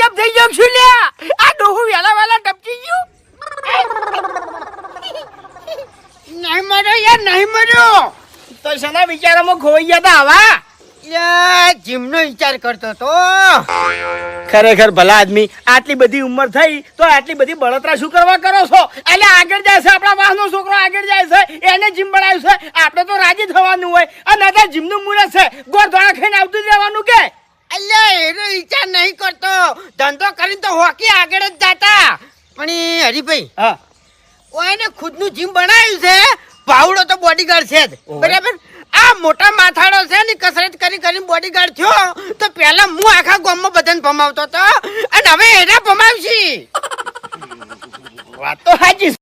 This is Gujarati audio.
ગજબ થઈ ગયો છું લે આ ડોહું વેલા વેલા ટપકી ગયું નહીં મર્યો યાર નહીં મર્યો તો શેના વિચારોમાં ખોઈ ગયા હતા આવા જીમનો વિચાર કરતો તો ખરેખર ભલા આદમી આટલી બધી ઉંમર થઈ તો આટલી બધી બળતરા શું કરવા કરો છો? એટલે આગળ જાય છે આપણા વાહનો છોકરો આગળ જાય છે એને જીમ બનાવ્યું છે. આપણે તો રાજી થવાનું હોય. અને જીમનું મુહૂર્ત છે. ગોળ ધોળા ખાઈને આવતું જ રહેવાનું કે? એનો વિચાર નહીં કરતો. ધંધો કરીને તો હોકી આગળ જ જાતા. પણ એ હરીભાઈ હા. એને ખુદનું જીમ બનાવ્યું છે? ભાવડો તો બોડીગાર્ડ છે જ. બરાબર? આ મોટા માથાડો છે ને કસરત કરી કરીને બોડીગાર્ડ થયો તો પહેલા હું આખા ગામમાં બધાને ભમાવતો હતો. અને હવે એને ભમાવશી. વાત તો સાચી.